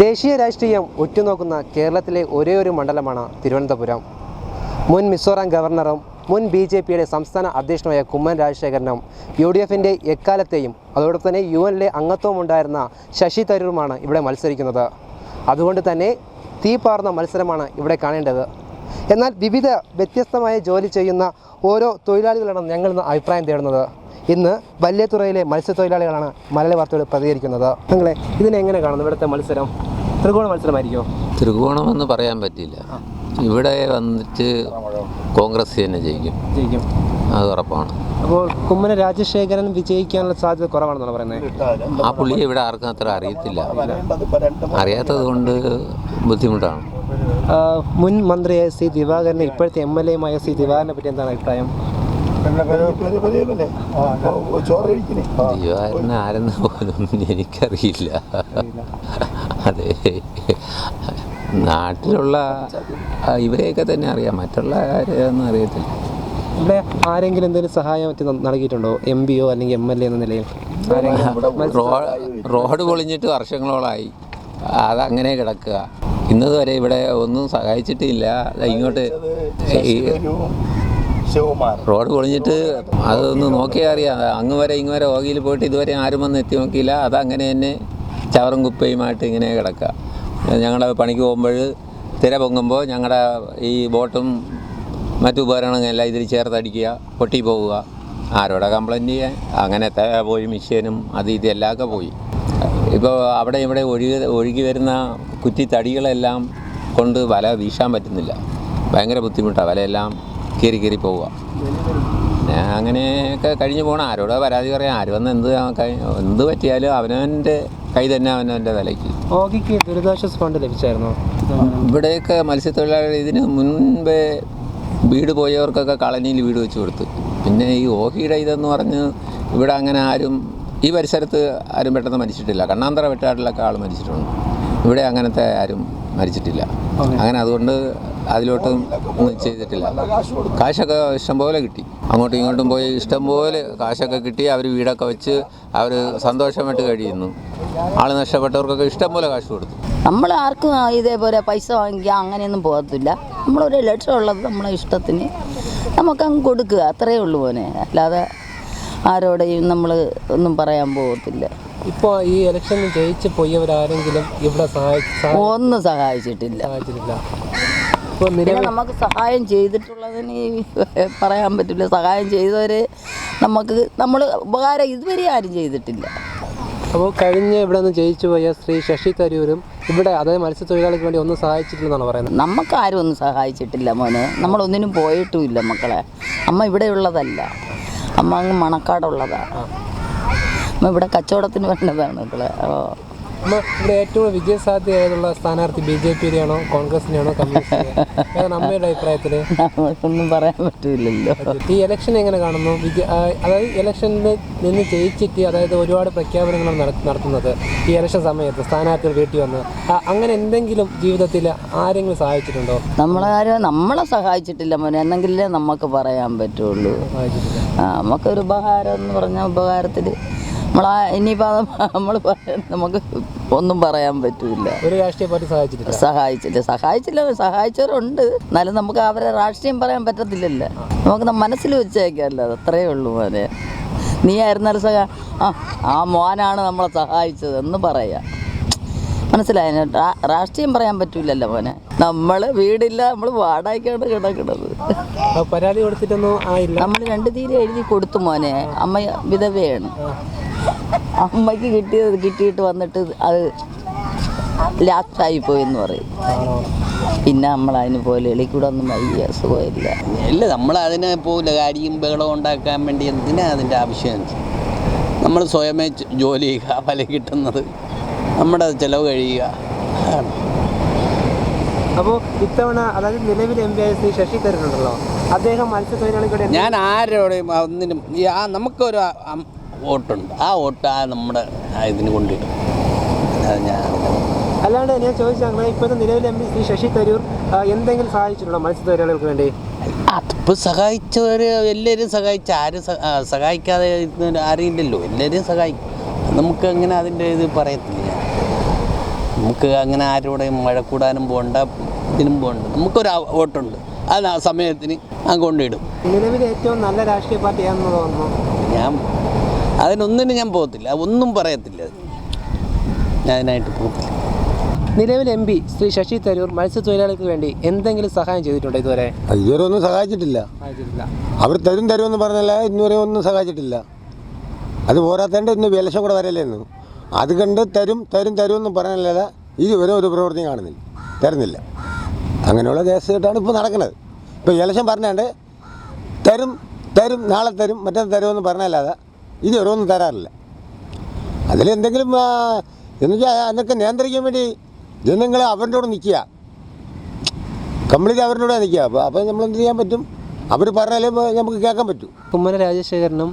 ദേശീയ രാഷ്ട്രീയം ഉറ്റുനോക്കുന്ന കേരളത്തിലെ ഒരേ ഒരു മണ്ഡലമാണ് തിരുവനന്തപുരം. മുൻ മിസോറാം ഗവർണറും മുൻ ബി ജെ പിയുടെ സംസ്ഥാന അധ്യക്ഷനുമായ കുമ്മൻ രാജശേഖരനും യു ഡി എഫിന്റെ എക്കാലത്തെയും അതോടൊപ്പം തന്നെ യു എനിലെ അംഗത്വം ഉണ്ടായിരുന്ന ശശി തരൂറുമാണ് ഇവിടെ മത്സരിക്കുന്നത്. അതുകൊണ്ട് തന്നെ തീപാർന്ന മത്സരമാണ് ഇവിടെ കാണേണ്ടത്. എന്നാൽ വിവിധ വ്യത്യസ്തമായ ജോലി ചെയ്യുന്ന ഓരോ തൊഴിലാളികളാണ് ഞങ്ങൾ ഇന്ന് അഭിപ്രായം തേടുന്നത്. ഇന്ന് വല്യത്തുറയിലെ മത്സ്യത്തൊഴിലാളികളാണ് മലയാള വാർത്തകൾ പ്രതികരിക്കുന്നത്. നിങ്ങളെ ഇതിനെങ്ങനെ കാണുന്നു? ഇവിടുത്തെ മത്സരം. ത്രികോണ മത്സരമായിരിക്കും? ത്രികോണം എന്ന് പറയാൻ പറ്റില്ല. ഇവിടെ വന്നിട്ട് കോൺഗ്രസ് തന്നെ ജയിക്കും. ജയിക്കും. അത് ഉറപ്പാണ്. അപ്പോൾ കുമ്മന രാജശേഖരൻ വിജയിക്കാനുള്ള സാധ്യത കുറവാണെന്നാണ് പറയുന്നത് ആ പുള്ളിയെ ഇവിടെ ആർക്കും അത്ര അറിയത്തില്ല. അറിയാത്തത് കൊണ്ട് ബുദ്ധിമുട്ടാണ്. മുൻ മന്ത്രിയായ സി ദിവാകരനെ ഇപ്പോഴത്തെ എം എൽ എയുമായ സി ദിവാകരനെ പറ്റി എന്താണ് അഭിപ്രായം? ദിവാരൻ ആരെന്ന് പോലും എനിക്കറിയില്ല. അതെ. നാട്ടിലുള്ള ഇവരെയൊക്കെ തന്നെ അറിയാം. മറ്റുള്ള ആരെയൊന്നും അറിയത്തില്ല. ഇവിടെ ആരെങ്കിലും എന്തെങ്കിലും സഹായം മറ്റ് ന- നൽകിയിട്ടുണ്ടോ? എം പിയോ അല്ലെങ്കിൽ എം എൽ എ എന്ന നിലയിൽ? ആരെങ്കിലും റോഡ് പൊളിഞ്ഞിട്ട് വർഷങ്ങളോളായി. അതങ്ങനെ കിടക്കുക. ഇന്നതുവരെ ഇവിടെ ഒന്നും സഹായിച്ചിട്ടില്ല. ഇങ്ങോട്ട് റോഡ് പൊളിഞ്ഞിട്ട് അതൊന്ന് നോക്കിയാൽ അറിയാം. അങ്ങ് വരെ ഇങ്ങ് വരെ ഓകിയിൽ പോയിട്ട് ഇതുവരെ ആരും വന്ന് എത്തി നോക്കിയില്ല. അതങ്ങനെ തന്നെ ചവറും കുപ്പയുമായിട്ട് ഇങ്ങനെ കിടക്കുക ഞങ്ങളുടെ പണിക്ക് പോകുമ്പോൾ തിര പൊങ്ങുമ്പോൾ ഞങ്ങളുടെ ഈ ബോട്ടും മറ്റു ഉപകരണങ്ങളെല്ലാം ഇതിൽ ചേർത്തടിക്കുക പൊട്ടി പോവുക. ആരോടെ കംപ്ലൈന്റ് ചെയ്യാൻ? അങ്ങനത്തെ പോയി മിഷ്യനും അത് ഇതെല്ലാം ഒക്കെ പോയി. ഇപ്പോൾ അവിടെ ഇവിടെ ഒഴുകി ഒഴുകി വരുന്ന കുറ്റി തടികളെല്ലാം കൊണ്ട് വല വീശാൻ പറ്റുന്നില്ല. ഭയങ്കര ബുദ്ധിമുട്ടാണ് വലയെല്ലാം കീറി കീറി പോവുക. അങ്ങനെയൊക്കെ കഴിഞ്ഞു പോകണം ആരോടോ പരാതി പറയാം. ആര് വന്ന് എന്ത് എന്ത് പറ്റിയാലും അവനവന്റെ കൈ തന്നെ അവനവന്റെ വിലയ്ക്ക് ഓകിക്ക് ദുരിതാശ്വാസ ഫണ്ട് ലഭിച്ചായിരുന്നു? ഇവിടെയൊക്കെ മത്സ്യത്തൊഴിലാളികൾ ഇതിന് മുൻപേ വീട് പോയവർക്കൊക്കെ കളനിയിൽ വീട് വെച്ച് കൊടുത്തു. പിന്നെ ഈ ഓഹിയുടെ ഇതെന്ന് പറഞ്ഞ് ഇവിടെ അങ്ങനെ ആരും ഈ പരിസരത്ത് ആരും പെട്ടെന്ന് മരിച്ചിട്ടില്ല. കണ്ണാന്തറ വെട്ടാട്ടിലൊക്കെ ആൾ മരിച്ചിട്ടുണ്ട്. ഇവിടെ അങ്ങനത്തെ ആരും മരിച്ചിട്ടില്ല. അങ്ങനെ അതുകൊണ്ട് അതിലോട്ടും ഒന്നും ചെയ്തിട്ടില്ല. കാശൊക്കെ ഇഷ്ടംപോലെ കിട്ടി. അങ്ങോട്ടും ഇങ്ങോട്ടും പോയി ഇഷ്ടംപോലെ കാശൊക്കെ കിട്ടി. അവർ വീടൊക്കെ വെച്ച് അവർ സന്തോഷമായിട്ട് കഴിയുന്നു. ആൾ നഷ്ടപ്പെട്ടവർക്കൊക്കെ ഇഷ്ടംപോലെ കാശ് കൊടുത്തു. നമ്മൾ ആർക്കും ഇതേപോലെ പൈസ വാങ്ങിക്കുക അങ്ങനെയൊന്നും പോകത്തില്ല. നമ്മളൊരു ലക്ഷം ഉള്ളത് നമ്മളെ ഇഷ്ടത്തിന് നമുക്കങ്ങ് കൊടുക്കുക. അത്രയേ ഉള്ളൂ മോനെ. അല്ലാതെ ആരോടെയും നമ്മൾ ഒന്നും പറയാൻ പോകത്തില്ല. ഇപ്പോൾ ഈ ഇലക്ഷനിൽ ജയിച്ച് പോയവരാരെങ്കിലും ഇവിടെ ഒന്നും സഹായിച്ചിട്ടില്ല. സഹായിച്ചിട്ടില്ല. ഇപ്പോൾ പിന്നെ നമുക്ക് സഹായം ചെയ്തിട്ടുള്ളതിന് പറയാൻ പറ്റില്ല. സഹായം ചെയ്തവര് നമുക്ക് നമ്മൾ ഉപകാരം ഇതുവരെ ആരും ചെയ്തിട്ടില്ല. അപ്പോൾ കഴിഞ്ഞ ഇവിടെ നിന്ന് ജയിച്ചു പോയ ശ്രീ ശശി തരൂരും ഇവിടെ അതായത് മത്സ്യത്തൊഴിലാളിക്ക് വേണ്ടി ഒന്നും സഹായിച്ചിട്ടില്ലെന്നാണ് പറയുന്നത്? നമുക്ക് ആരും ഒന്നും സഹായിച്ചിട്ടില്ല മോനെ. നമ്മളൊന്നിനും പോയിട്ടുമില്ല മക്കളെ. അമ്മ ഇവിടെയുള്ളതല്ല. അമ്മ അങ്ങ് മണക്കാടുള്ളതാണ് ഇവിടെ കച്ചവടത്തിന് വന്നതാണ് ഇവിടെ. ഓ. അപ്പോൾ ഇവിടെ ഏറ്റവും കൂടുതൽ വിജയസാധ്യതയുള്ള സ്ഥാനാർത്ഥി ബി ജെ പിയുടെയാണോ കോൺഗ്രസിനെയാണോ കമ്മ്യൂണിസ്റ്റിനെ ഏതാണ് അമ്മയുടെ അഭിപ്രായത്തിൽ നമുക്കൊന്നും പറയാൻ പറ്റില്ലല്ലോ ഈ ഇലക്ഷൻ എങ്ങനെ കാണുന്നു? അതായത് ഇലക്ഷനിൽ നിന്ന് ജയിച്ചിട്ട് അതായത് ഒരുപാട് പ്രഖ്യാപനങ്ങൾ നട- നടത്തുന്നത്. ഈ ഇലക്ഷൻ സമയത്ത് സ്ഥാനാർത്ഥികൾ വീട്ടിൽ വന്ന്. അങ്ങനെ എന്തെങ്കിലും ജീവിതത്തിൽ ആരെങ്കിലും സഹായിച്ചിട്ടുണ്ടോ? നമ്മളെ ആരും നമ്മളെ സഹായിച്ചിട്ടില്ല മോനെ. എന്നെങ്കിലേ നമുക്ക് പറയാൻ പറ്റുള്ളൂ. നമുക്കൊരു ഉപകാരം എന്ന് പറഞ്ഞ ഉപകാരത്തിൽ നമ്മളാ ഇനിയിപ്പോൾ നമ്മൾ നമുക്ക് ഒന്നും പറയാൻ പറ്റില്ല. ഒരു രാഷ്ട്രീയ പാർട്ടി സഹായിച്ചിട്ടില്ല? സഹായിച്ചില്ല. സഹായിച്ചില്ല സഹായിച്ചവരുണ്ട്. എന്നാലും നമുക്ക് അവരെ രാഷ്ട്രീയം പറയാൻ പറ്റത്തില്ലല്ലോ. നമുക്ക് മനസ്സിൽ വെച്ചേക്കല്ലോ അത് അത്രയേ ഉള്ളൂ മോനെ. നീ ആയിരുന്നാലും സഹാ ആ ആ മോനാണ് നമ്മളെ സഹായിച്ചത് എന്ന് പറയാ. മനസ്സിലായ? രാഷ്ട്രീയം പറയാൻ പറ്റൂലല്ലോ മോനെ. നമ്മൾ വീടില്ല നമ്മൾ വാടകയ്ക്കാണ് കിടക്കുന്നത്. പരാതി കൊടുത്തിട്ടൊന്നും നമ്മൾ രണ്ട് തീരെ എഴുതി കൊടുത്തു മോനെ. അമ്മ വിധവയാണ്. അമ്മയ്ക്ക് കിട്ടിയത് കിട്ടിയിട്ട് വന്നിട്ട് അത് ലാസ്റ്റായി എന്ന് പറയും. പിന്നെ നമ്മൾ അതിന് പോലെ എളിക്കൂടെ ഒന്നും വയ്യ സുഖമില്ല. ഇല്ല നമ്മൾ അതിനെ പോകില്ല കാര്യം ബഹളം ഉണ്ടാക്കാൻ വേണ്ടി എന്തിനാ അതിന്റെ ആവശ്യം? നമ്മൾ സ്വയമേ ജോലി ചെയ്യുക ഫല കിട്ടുന്നത്. നമ്മുടെ ചിലവ് കഴിയുക. അപ്പോൾ ഇത്തവണ അതായത് നിലവിൽ എം പി ആയ ശ്രീ ശശി തരൂരുണ്ടല്ലോ. അദ്ദേഹം മത്സ്യത്തൊഴിലാളികളുടെ ഞാൻ ആരോടെയും ഒന്നിനും ആ നമുക്കൊരു വോട്ടുണ്ട്. ആ വോട്ട് ആ നമ്മുടെ ഇതിന് കൊണ്ടിടും. അല്ലാതെ ഞാൻ അല്ലാണ്ട് ഞാൻ ചോദിച്ചാൽ ഇപ്പോഴത്തെ നിലവിലെ എം പി ശ്രീ ശശി തരൂർ എന്തെങ്കിലും സഹായിച്ചിട്ടുണ്ടോ മത്സ്യത്തൊഴിലാളികൾക്ക് വേണ്ടി? അതിപ്പോൾ സഹായിച്ചവർ എല്ലാവരും സഹായിച്ച ആരും സഹായിക്കാതെ ഇല്ലല്ലോ. എല്ലാവരും സഹായിക്കും. നമുക്ക് അങ്ങനെ അതിന്റെ ഇത് പറയത്തില്ല. നമുക്ക് അങ്ങനെ ആരോടെയും വഴക്കൂടാനും പോകണ്ട ഇതിനും പോകണ്ട നമുക്കൊരു വോട്ടുണ്ട്. അത് ആ സമയത്തിന് അങ്ങ് കൊണ്ടിടും. നിലവിൽ ഏറ്റവും നല്ല രാഷ്ട്രീയ പാർട്ടിയാണെന്ന് തോന്നുന്നു. ഞാൻ അതിനൊന്നിനും ഞാൻ പോകത്തില്ല. ഒന്നും പറയത്തില്ല ഞാൻ അതിനായിട്ട് പോകത്തില്ല. നിലവിൽ എം പി ശ്രീ ശശി തരൂർ മത്സ്യത്തൊഴിലാളികൾക്ക് വേണ്ടി എന്തെങ്കിലും സഹായം ചെയ്തിട്ടുണ്ടോ ഇതുവരെ? ഇതുവരെ ഒന്നും സഹായിച്ചിട്ടില്ല. അവർ തരും തരും എന്ന് പറഞ്ഞല്ല ഇന്നുവരെ ഒന്നും സഹായിച്ചിട്ടില്ല. അത് പോരാത്തേണ്ട ഇന്ന് വിലശം കൂടെ വരല്ലേന്ന് അത് കണ്ട് തരും തരും തരും എന്ന് പറഞ്ഞല്ലാതെ ഇതുവരെ ഒരു പ്രവൃത്തി കാണുന്നില്ല തരുന്നില്ല. അങ്ങനെയുള്ള കേസ് കേട്ടാണ് ഇപ്പോൾ നടക്കുന്നത്. ഇപ്പോൾ ഇലക്ഷൻ പറഞ്ഞാണ്ട് തരും തരും നാളെ തരും മറ്റേ തരുമെന്ന് പറഞ്ഞല്ലാതെ ഇതുവരെ ഒന്നും തരാറില്ല. അതിലെന്തെങ്കിലും എന്നുവെച്ചാൽ എന്ന് വെച്ചാൽ അതൊക്കെ നിയന്ത്രിക്കാൻ വേണ്ടി ജനങ്ങൾ അവരുടെ കൂടെ നിൽക്കുക. കംപ്ലീറ്റ് അവരുടെ കൂടെ നിൽക്കുക. അപ്പോൾ അപ്പോൾ നമ്മൾ എന്ത് ചെയ്യാൻ പറ്റും? അവർ പറഞ്ഞാലേ നമുക്ക് കേൾക്കാൻ പറ്റും. കുമ്മന രാജശേഖരനും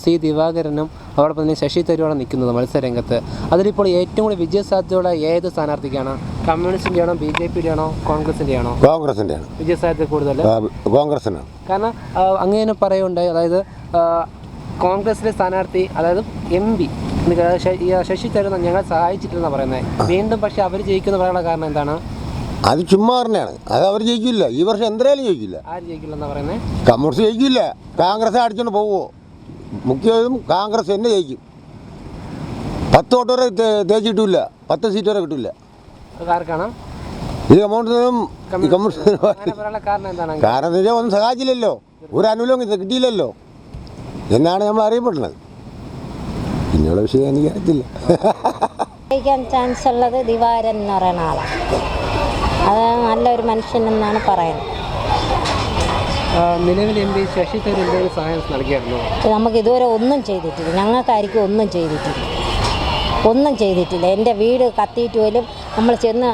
സി ദിവാകരനും അതോടൊപ്പം തന്നെ ശശി തരൂരാണ് നിൽക്കുന്നത് മത്സരരംഗത്ത്. അതിലിപ്പോൾ ഏറ്റവും കൂടുതൽ വിജയസാധ്യതയുള്ള ഏത് സ്ഥാനാർത്ഥിക്കാണ്? കമ്മ്യൂണിസ്റ്റിന്റെ ആണോ ബി ജെ പിയുടെ ആണോ കോൺഗ്രസിന്റെ ആണോ കോൺഗ്രസിന്റെ ആണ് വിജയസാധ്യത കൂടുതൽ കോൺഗ്രസിനാണ്. കാരണം അങ്ങനെ പറയുണ്ടായി അതായത് കോൺഗ്രസിലെ സ്ഥാനാർത്ഥി അതായത് എം പി ശശി തരൂർ ഞങ്ങൾ സഹായിച്ചിട്ടില്ലെന്നാണ് പറയുന്നത് വീണ്ടും പക്ഷെ അവർ ജയിക്കുന്ന പറയാനുള്ള കാരണം എന്താണ്? അത് ചുമ്മാ പറഞ്ഞാണ്. അത് അവർ ജയിക്കില്ല. ഈ വർഷം എന്തായാലും ജയിക്കില്ല. ആര് ജയിക്കില്ലെന്നാ പറയുന്നത് കമ്മ്യൂണിസ്റ്റ് ജയിക്കില്ല. കോൺഗ്രസ് അടിച്ചോണ്ട് പോവോ. മുഖ്യതും കോൺഗ്രസ് തന്നെ ജയിക്കും. പത്ത് വോട്ട് വരെ തേച്ച് കിട്ടില്ല പത്ത് സീറ്റ് വരെ കിട്ടില്ല. ഇത് കമ്മ്യൂണിസ്റ്റിനും കമ്മ്യൂണിസ്റ്റിനും കാരണം ഒന്നും സഹായിച്ചില്ലല്ലോ. ഒരു അനുകൂലം കിട്ടിയില്ലല്ലോ. എന്നാണ് നമ്മൾ അറിയപ്പെടുന്നത്. പിന്നെയുള്ള വിഷയം എനിക്ക് അറിയത്തില്ല. ജയിക്കാൻ ചാൻസ് ഉള്ളത് ദിവാരൻ എന്ന് പറയുന്ന ആളാണ്. അത് നല്ലൊരു മനുഷ്യൻ എന്നാണ് പറയുന്നത്. നിലവിൽ എം പി ശശി തരൂർ എന്തെങ്കിലും സഹായം നൽകിയായിരുന്നോ? നമുക്ക് ഇതുവരെ ഒന്നും ചെയ്തിട്ടില്ല. ഞങ്ങൾക്കായിരിക്കും ഒന്നും ചെയ്തിട്ടില്ല. ഒന്നും ചെയ്തിട്ടില്ല. എന്റെ വീട് കത്തിയിട്ട് പോലും നമ്മൾ ചെന്ന്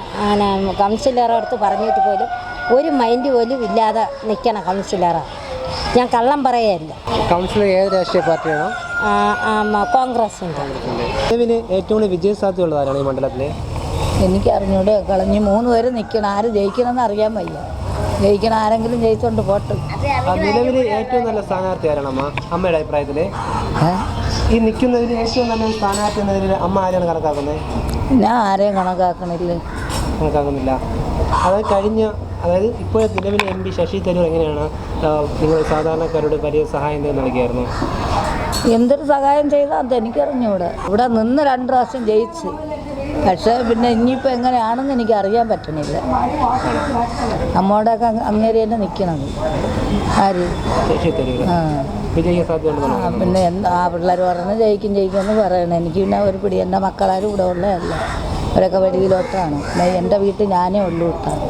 കൗൺസിലറെ അടുത്ത് പറഞ്ഞിട്ട് പോലും ഒരു മൈൻഡ് പോലും ഇല്ലാതെ നിൽക്കണം കൗൺസിലറാണ് ഞാൻ കള്ളം പറയല്ല. കൗൺസിലർ ഏത് രാഷ്ട്രീയ പാർട്ടിയാണോ കോൺഗ്രസ് നിലവിൽ ഏറ്റവും കൂടുതൽ വിജയസാധ്യതയുള്ളത് ആരാണ് ഈ മണ്ഡലത്തിലെ? എനിക്ക് അറിഞ്ഞൂടെ കളഞ്ഞ് മൂന്ന് പേര് നിൽക്കണം ആര് ജയിക്കണമെന്ന് അറിയാൻ വയ്യ. ജയിക്കണം ആരെങ്കിലും ജയിച്ചോണ്ട് പോട്ട്. നിലവിൽ ഏറ്റവും നല്ല സ്ഥാനാർത്ഥി ആരാണ് അമ്മ? അമ്മയുടെ അഭിപ്രായത്തിൽ ഈ നിൽക്കുന്നതിൽ ഏറ്റവും നല്ല സ്ഥാനാർത്ഥി എന്നതിൽ അമ്മ ആരാണ് കണക്കാക്കുന്നത്? ഞാൻ ആരെയും കണക്കാക്കണില്ല. കണക്കാക്കുന്നില്ല. അത് കഴിഞ്ഞ അതായത് ഇപ്പോഴത്തെ നിലവിലെ എം പി ശശി തരൂർ എങ്ങനെയാണ് നിങ്ങൾ സാധാരണക്കാരോട് വലിയ സഹായം നൽകിയായിരുന്നു? എന്തൊരു സഹായം ചെയ്താൽ അത് എനിക്കറിഞ്ഞൂടെ. ഇവിടെ നിന്ന് രണ്ട് പ്രാവശ്യം ജയിച്ച്. പക്ഷേ പിന്നെ ഇനിയിപ്പോൾ എങ്ങനെയാണെന്ന് എനിക്ക് അറിയാൻ പറ്റണില്ല. നമ്മോടൊക്കെ അങ്ങേരി തന്നെ നിൽക്കണത് ആര്? ആ, പിന്നെ എന്താ ആ പിള്ളേർ പറഞ്ഞ് ജയിക്കും ജയിക്കും എന്ന് പറയണേ. എനിക്ക് പിന്നെ ഒരു പിടി എന്റെ മക്കളാരും ഇവിടെ ഉള്ളതല്ല. അവരൊക്കെ വെളിയിലോട്ടാണ്. എന്റെ വീട്ടിൽ ഞാനേ ഉള്ളൂ ഇട്ടാണ്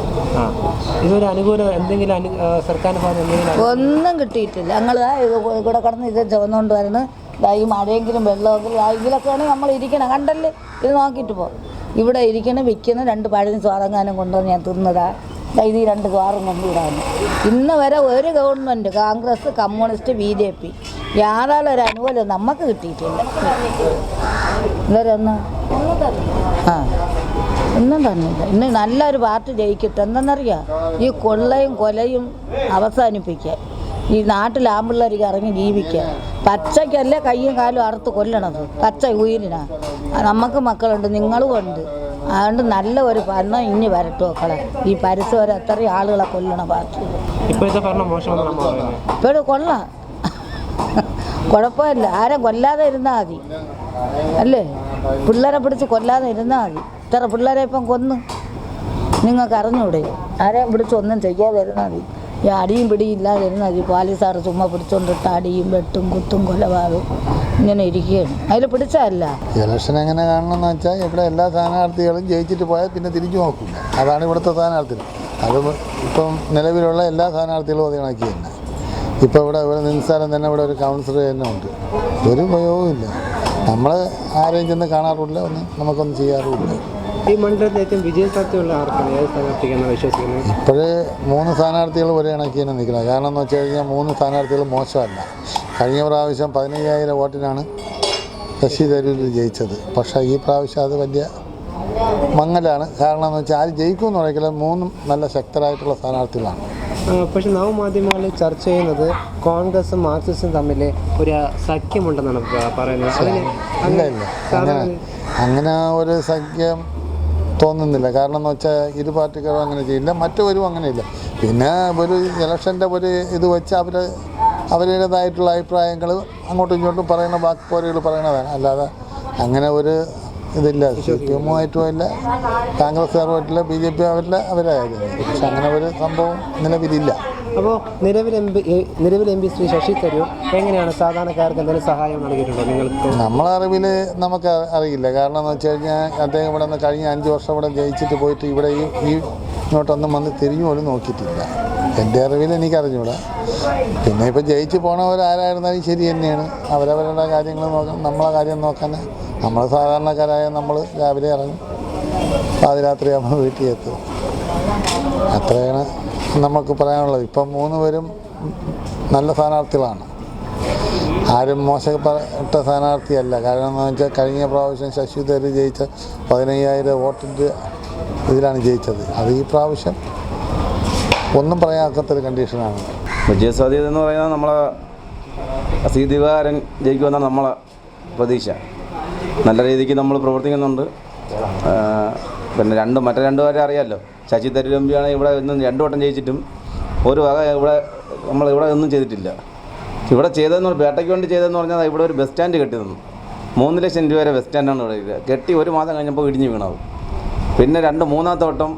ഇതൊരു അനുകൂലം എന്തെങ്കിലും ഒന്നും കിട്ടിയിട്ടില്ല. ഞങ്ങൾ ഇവിടെ കിടന്ന് ഇത് ചുവന്നുകൊണ്ട് വരുന്നു ഈ മഴയെങ്കിലും വെള്ളമെങ്കിലും ഇതിലൊക്കെ ഇതിലൊക്കെയാണ് നമ്മൾ ഇരിക്കണം. കണ്ടല്ലേ? ഇത് നോക്കിയിട്ട് പോ. ഇവിടെ ഇരിക്കണം വിൽക്കണം രണ്ട് പഴയ സ്വാതങ്ങാനും കൊണ്ടുവന്ന് ഞാൻ തിന്നതാ. ദാ ഇത് രണ്ട് ദ്വാറും കൊണ്ടുവിടാന്ന് ഇന്ന് വരെ ഒരു government Congress communist B J P യാതൊരു ഒരു അനുകൂലം നമുക്ക് കിട്ടിയിട്ടില്ല. ഇവരൊന്ന് ആ ഒന്നും തന്നില്ല ഇന്ന് നല്ലൊരു പാർട്ടി ജയിക്കട്ടെ. എന്തെന്നറിയാം? ഈ കൊള്ളയും കൊലയും അവസാനിപ്പിക്കാൻ. ഈ നാട്ടിൽ ആമ്പിള്ളേർക്ക് ഇറങ്ങി ജീവിക്കാൻ. പച്ചയ്ക്കല്ലേ കയ്യും കാലും അറുത്ത് കൊല്ലണത്? പച്ച ഉയിരിനാ നമുക്ക് മക്കളുണ്ട് നിങ്ങളും ഉണ്ട്. അതുകൊണ്ട് നല്ല ഒരു ഭരണം ഇനി വരട്ടു മക്കളെ. ഈ പരിസരം എത്രയും ആളുകളെ കൊല്ലണ പാർട്ടി ഇപ്പോഴത്തെ ഭരണം? ഇപ്പോഴും കൊള്ളാം. കുഴപ്പമില്ല. ആരെ കൊല്ലാതെ ഇരുന്നാൽ മതി. അല്ലേ? പിള്ളേരെ പിടിച്ച് കൊല്ലാതെ ഇരുന്നാൽ മതി. ഇത്ര പിള്ളേരെ ഇപ്പം കൊന്നു. നിങ്ങൾക്ക് അറിഞ്ഞൂടെ ആരെയും പിടിച്ച് ഒന്നും ചെയ്യാതെ ഇരുന്നാൽ മതി. ഈ അടിയും പിടിയും ഇല്ലാതെ ഇരുന്നാൽ മതി ചുമ്മാ പിടിച്ചോണ്ടിട്ട് അടിയും വെട്ടും കുത്തും കൊലപാതകവും ഇങ്ങനെ ഇരിക്കുകയാണ്. അതിൽ പിടിച്ചതല്ല. ഇലക്ഷൻ എങ്ങനെ കാണണമെന്ന് വെച്ചാൽ ഇവിടെ എല്ലാ സ്ഥാനാർത്ഥികളും ജയിച്ചിട്ട് പോയാൽ പിന്നെ തിരിച്ചു നോക്കും. അതാണ് ഇവിടുത്തെ സ്ഥാനാർത്ഥികൾ അത് ഇപ്പം നിലവിലുള്ള എല്ലാ സ്ഥാനാർത്ഥികളും അത് കണക്കി തന്നെ. ഇപ്പോൾ ഇവിടെ ഇവിടെ നിസ്സാരം തന്നെ ഇവിടെ ഒരു കൗൺസിലർ തന്നെ ഉണ്ട്. ഒരു ഉപയോഗമില്ല നമ്മൾ ആരെയും ചെന്ന് കാണാറുമില്ല ഒന്നും നമുക്കൊന്നും ചെയ്യാറുമില്ല. ഈ മണ്ഡലത്തിൽ ഏറ്റവും വിജയസാധ്യതയുള്ള ആർക്കാണ് ഏത് സ്ഥാനാർത്ഥിക്കാണ് വിശ്വസിക്കുന്നത്? ഇപ്പോഴേ മൂന്ന് സ്ഥാനാർത്ഥികൾ ഒരേ കണക്കി തന്നെ നിൽക്കുന്നത്. കാരണം എന്ന് വെച്ചാൽ കഴിഞ്ഞാൽ മൂന്ന് സ്ഥാനാർത്ഥികൾ മോശമല്ല. കഴിഞ്ഞ പ്രാവശ്യം പതിനയ്യായിരം വോട്ടിനാണ് ശശി തരൂർ ജയിച്ചത്. പക്ഷേ ഈ പ്രാവശ്യം അത് വലിയ മങ്ങലാണ്. കാരണം എന്ന് വെച്ചാൽ ആര് ജയിക്കുമെന്ന് പറയുന്നത് മൂന്നും നല്ല ശക്തരായിട്ടുള്ള സ്ഥാനാർത്ഥികളാണ്. പക്ഷെ നവമാധ്യമങ്ങളിൽ ചർച്ച ചെയ്യുന്നത് കോൺഗ്രസും മാർക്സിസ്റ്റും തമ്മിൽ ഒരു സഖ്യമുണ്ടെന്നാണ് പറയുന്നത്. അതിന് ഇല്ല ഇല്ല. അങ്ങനെ ഒരു സഖ്യം തോന്നുന്നില്ല. കാരണം എന്ന് വെച്ചാൽ ഇരു പാർട്ടിക്കാരും അങ്ങനെ ചെയ്യില്ല മറ്റവരും അങ്ങനെയില്ല. പിന്നെ ഒരു ഇലക്ഷന്റെ ഒരു ഇത് വെച്ച് അവർ അവരുടേതായിട്ടുള്ള അഭിപ്രായങ്ങൾ അങ്ങോട്ടും ഇങ്ങോട്ടും പറയുന്ന ബാക്കി വാക്പോരുകൾ പറയുന്നതാണ് അല്ലാതെ അങ്ങനെ ഒരു ഇതില്ല. സി പി എമ്മുമായിട്ടും ഇല്ല കോൺഗ്രസ്സുകാരുമായിട്ടില്ല ബി ജെ പി അവരില്ല അവരായാലും പക്ഷെ അങ്ങനെ ഒരു സംഭവം നിലവിലില്ല. അപ്പോൾ നിലവിൽ എം പി നിലവിൽ എം പി ശ്രീ ശശി തരൂർ എങ്ങനെയാണ് സാധാരണക്കാർക്ക് എന്തെങ്കിലും സഹായം നൽകിയിട്ടുണ്ടോ നിങ്ങൾക്ക്? നമ്മളെ അറിവിൽ നമുക്ക് അറിയില്ല. കാരണം എന്ന് വെച്ച് കഴിഞ്ഞാൽ അദ്ദേഹം ഇവിടെ നിന്ന് കഴിഞ്ഞ അഞ്ച് വർഷം ഇവിടെ ജയിച്ചിട്ട് പോയിട്ട് ഇവിടെ ഈ ഈ ഇങ്ങോട്ടൊന്നും വന്ന് തിരിഞ്ഞു പോലും നോക്കിയിട്ടില്ല. എന്റെ അറിവിൽ എനിക്ക് അറിഞ്ഞൂടാ പിന്നെ ഇപ്പോൾ ജയിച്ച് പോണവരാരായിരുന്നാലും ശരി തന്നെയാണ്. അവരവരുടെ കാര്യങ്ങൾ നോക്കാൻ നമ്മളെ കാര്യം നോക്കാൻ. നമ്മൾ സാധാരണക്കാരായ നമ്മൾ രാവിലെ ഇറങ്ങും. പാതിരാത്രിയാകുമ്പോൾ വീട്ടിൽ എത്തും. അത്രയാണ് നമുക്ക് പറയാനുള്ളത് ഇപ്പം മൂന്ന് പേരും നല്ല സ്ഥാനാർത്ഥികളാണ്. ആരും മോശപ്പെട്ട സ്ഥാനാർത്ഥിയല്ല. കാരണം എന്ന് വെച്ചാൽ കഴിഞ്ഞ പ്രാവശ്യം ശശി തരൂർ ജയിച്ച പതിനയ്യായിരം വോട്ടിന്റെ ഇതിലാണ് ജയിച്ചത്. അത് ഈ പ്രാവശ്യം ഒന്നും പറയാത്തൊരു കണ്ടീഷനാണ്. വിജയസാധ്യത എന്ന് പറയുന്നത് നമ്മളെ അസീതികാരൻ ജയിക്കുമെന്ന നമ്മളെ പ്രതീക്ഷ. നല്ല രീതിക്ക് നമ്മൾ പ്രവർത്തിക്കുന്നുണ്ട്. പിന്നെ രണ്ട് മറ്റേ രണ്ടുപേരെ അറിയാമല്ലോ ശശി തരൂർ എം പിയാണ് ഇവിടെ ഇന്നും രണ്ടു വട്ടം ജയിച്ചിട്ടും ഒരു വക ഇവിടെ നമ്മൾ ഇവിടെ ഒന്നും ചെയ്തിട്ടില്ല. ഇവിടെ ചെയ്തതെന്ന് പറഞ്ഞാൽ പേട്ടയ്ക്ക് വേണ്ടി ചെയ്തതെന്ന് പറഞ്ഞാൽ ഇവിടെ ഒരു ബസ് സ്റ്റാൻഡ് കെട്ടി തന്നു മൂന്ന് ലക്ഷം രൂപ വരെ ബസ് സ്റ്റാൻഡാണ് ഇവിടെ. കെട്ടി ഒരു മാസം കഴിഞ്ഞപ്പോൾ ഇടിഞ്ഞ് വീണാവും. പിന്നെ രണ്ട് മൂന്നാമത്തെ വട്ടം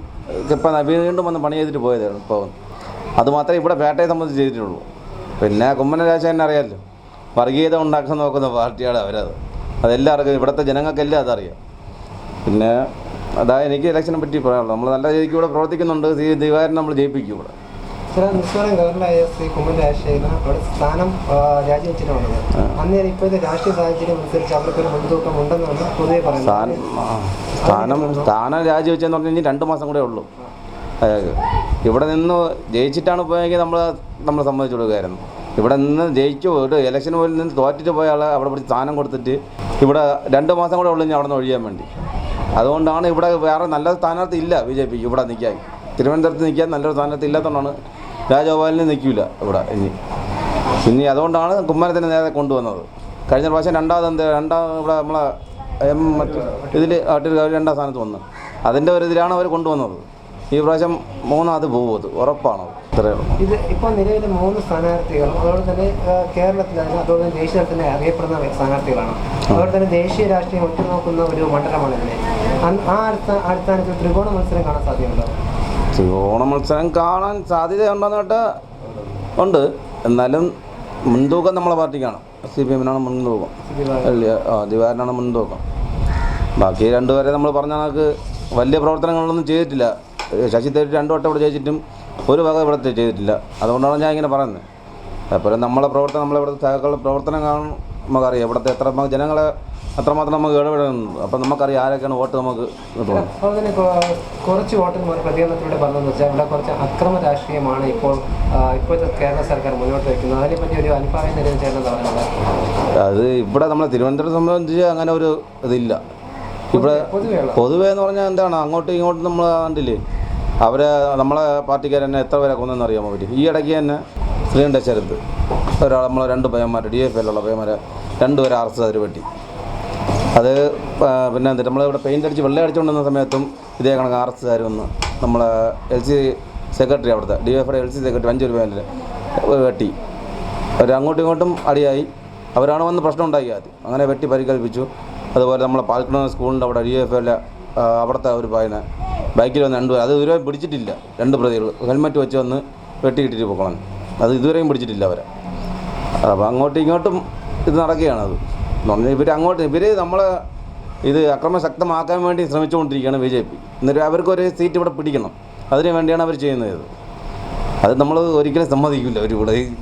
ഇപ്പം വീണ്ടും വന്ന് പണി ചെയ്തിട്ട് പോയതാണ് ഇപ്പോൾ അത് മാത്രമേ ഇവിടെ പേട്ടയെ സംബന്ധിച്ച് ചെയ്തിട്ടുള്ളൂ. പിന്നെ കുമ്മന രാജാവിനെ അറിയാമല്ലോ വർഗീയത ഉണ്ടാക്കാൻ നോക്കുന്ന പാർട്ടിയാണ് അവരത്. അതെല്ലാവർക്കും ഇവിടുത്തെ ജനങ്ങൾക്കെല്ലാം അതറിയാം. പിന്നെ അതാ എനിക്ക് ഇലക്ഷനെ പറ്റി പറയാനുള്ളത്. നമ്മൾ നല്ല രീതിക്ക് ഇവിടെ പ്രവർത്തിക്കുന്നുണ്ട്. സി ദിവാരൻ നമ്മൾ ജയിപ്പിക്കും ഇവിടെ. ചില മിസോറം ഗവർണറായ ശ്രീ കുമ്മൻ രാജശേഖരൻ അവിടെ സ്ഥാനം അന്നേരം ഇപ്പോഴത്തെ രാഷ്ട്രീയ സാഹചര്യം അനുസരിച്ച് അവർക്കൊരു മുൻതൂക്കം ഉണ്ടെന്നാണ് പൊതുവെ പറയുന്നത്. സ്ഥാനം രാജിവെച്ചെന്ന് പറഞ്ഞു കഴിഞ്ഞാൽ രണ്ട് മാസം കൂടെ ഉള്ളൂ. അയാൾക്ക് ഇവിടെ നിന്ന് ജയിച്ചിട്ടാണ് പോയെങ്കിൽ നമ്മൾ നമ്മൾ സമ്മതിച്ചു കൊടുക്കുകയായിരുന്നു ഇവിടെ നിന്ന് ജയിച്ചു ഒരു ഇലക്ഷൻ പോലും നിന്ന് തോറ്റിട്ട് പോയ ആളെ അവിടെ പിടിച്ച് സ്ഥാനം കൊടുത്തിട്ട് ഇവിടെ രണ്ട് മാസം കൂടെ ഉള്ളു അവിടെ നിന്ന് ഒഴിയാൻ വേണ്ടി. അതുകൊണ്ടാണ് ഇവിടെ വേറെ നല്ല സ്ഥാനാർത്ഥി ഇല്ല ബി ജെ പിക്ക് ഇവിടെ നിൽക്കാൻ. തിരുവനന്തപുരത്ത് നിൽക്കാൻ നല്ലൊരു സ്ഥാനാർത്ഥി ഇല്ലാത്തതുകൊണ്ടാണ് രാജഗോപാലിന് നിൽക്കില്ല ഇവിടെ ഇനി. ഇനി അതുകൊണ്ടാണ് കുമ്മനത്തിന്റെ നേരെ കൊണ്ടുവന്നത്. കഴിഞ്ഞ പ്രാവശ്യം രണ്ടാമത് എന്ത് രണ്ടാം ഇവിടെ നമ്മളെ എം ഇതിൽ രണ്ടാം സ്ഥാനത്ത് വന്നു. അതിന്റെ ഒരു ഇതിലാണ് അവർ കൊണ്ടുവന്നത്. ഈ പ്രാവശ്യം മൂന്നാമത് പോകും അത് ഉറപ്പാണ്. ഇത്രയേ ഉള്ളൂ. ഇത് ഇപ്പോൾ നിലവിലെ മൂന്ന് സ്ഥാനാർത്ഥികൾ. അതുപോലെ തന്നെ കേരളത്തിലാണ് അതുപോലെ തന്നെ ദേശീയ തലത്തിൽ അറിയപ്പെടുന്ന സ്ഥാനാർത്ഥികളാണ്. അതുപോലെ തന്നെ ദേശീയ രാഷ്ട്രീയം ഒറ്റുനോക്കുന്ന ഒരു മണ്ഡലമാണ് ഇതിനെ ആ അടുത്ത അടിസ്ഥാനത്തിൽ ത്രികോണ മത്സരം കാണാൻ സാധ്യതയുണ്ടോ? ത്രികോണ മത്സരം കാണാൻ സാധ്യതയുണ്ടെന്ന് ഉണ്ട്. എന്നാലും മുൻതൂക്കം നമ്മളെ പാർട്ടിക്കാണ്. സി പി എമ്മിനാണ് മുൻതൂക്കം ദിവാരനാണ് മുൻതൂക്കം. ബാക്കി രണ്ടുപേരെ നമ്മൾ പറഞ്ഞ കണക്ക് വലിയ പ്രവർത്തനങ്ങളൊന്നും ചെയ്തിട്ടില്ല. ശശി തരൂർ രണ്ടു വട്ടം ഇവിടെ ചെയ്തിട്ടും ഒരു വക ഇവിടെ ചെയ്തിട്ടില്ല. അതുകൊണ്ടാണ് ഞാൻ ഇങ്ങനെ പറയുന്നത്. അതുപോലെ നമ്മളെ പ്രവർത്തനം നമ്മളിവിടുത്തെ സഹകളുടെ പ്രവർത്തനം കാണും. നമുക്കറിയാം ഇവിടുത്തെ എത്ര ജനങ്ങളെ അത്രമാത്രം നമുക്ക് ഇടപെടുന്നു അപ്പം നമുക്കറിയാം ആരൊക്കെയാണ് വോട്ട് നമുക്ക് കുറച്ച് വോട്ടർമാർ പ്രതികരണത്തിലൂടെ പറഞ്ഞതെന്ന് വെച്ചാൽ ഇവിടെ കുറച്ച് അക്രമ രാഷ്ട്രീയമാണ് ഇപ്പോൾ ഇപ്പോഴത്തെ കേരള സർക്കാർ മുന്നോട്ട് വയ്ക്കുന്നത്. അതിനെപ്പറ്റി ഒരു ചേർന്നത് പറയുന്നത് അത് ഇവിടെ നമ്മളെ തിരുവനന്തപുരം സംബന്ധിച്ച് അങ്ങനെ ഒരു ഇതില്ല. ഇവിടെ പൊതുവേ എന്ന് പറഞ്ഞാൽ എന്താണ്? അങ്ങോട്ടും ഇങ്ങോട്ടും നമ്മൾ കണ്ടില്ലേ? അവരെ നമ്മളെ പാർട്ടിക്കാർ തന്നെ എത്ര പേരെ കൊന്നെന്ന് അറിയാമോ അവർ ഈ ഇടയ്ക്ക് തന്നെ ശ്രീകണ്ഠ ശ്രീകണ്ഠേശ്വരത്ത് ഒരാൾ നമ്മളെ രണ്ട് പയ്യന്മാർ ഡി എഫ് എല്ലുള്ള പയ്യന്മാരെ രണ്ടുപേരെ അറസ്റ്റ് ചെയ്ത് വെട്ടി. അത് പിന്നെ നമ്മൾ നമ്മളിവിടെ പെയിന്റ് അടിച്ച് വെള്ളം അടിച്ചുകൊണ്ടിരുന്ന സമയത്തും ഇതേ കണക്ക് അറസ്റ്റുകാർ വന്ന് നമ്മളെ എൽ സി സെക്രട്ടറി അവിടുത്തെ D F L C secretary അഞ്ച് രൂപ വെട്ടി. അവർ അങ്ങോട്ടും ഇങ്ങോട്ടും അടിയായി. അവരാണ് വന്ന് പ്രശ്നം ഉണ്ടാക്കി ആദ്യം. അങ്ങനെ വെട്ടി പരിക്കേൽപ്പിച്ചു. അതുപോലെ നമ്മളെ പാൽക്കുണ സ്കൂളിന്റെ അവിടെ ഡി എഫ് എൽ അവിടുത്തെ ഒരു പയ്യനെ ബൈക്കിൽ വന്ന് രണ്ട് പേര് അത് ഇതുവരെ പിടിച്ചിട്ടില്ല. രണ്ട് പ്രതികൾ ഹെൽമെറ്റ് വെച്ച് വന്ന് വെട്ടിയിട്ടിട്ട് പോകണം അത് ഇതുവരെയും പിടിച്ചിട്ടില്ല അവരെ. അപ്പോൾ അങ്ങോട്ടും ഇങ്ങോട്ടും ഇത് നടക്കുകയാണ് അത്. ഇവർ അങ്ങോട്ട് ഇവർ നമ്മളെ ഇത് അക്രമം ശക്തമാക്കാൻ വേണ്ടി ശ്രമിച്ചുകൊണ്ടിരിക്കുകയാണ് ബി ജെ പി. എന്നിട്ട് അവർക്ക് ഒരേ സീറ്റ് ഇവിടെ പിടിക്കണം. അതിനു വേണ്ടിയാണ് അവർ ചെയ്യുന്നത്. അത് നമ്മൾ ഒരിക്കലും സമ്മതിക്കില്ല അവർ ഇവിടെ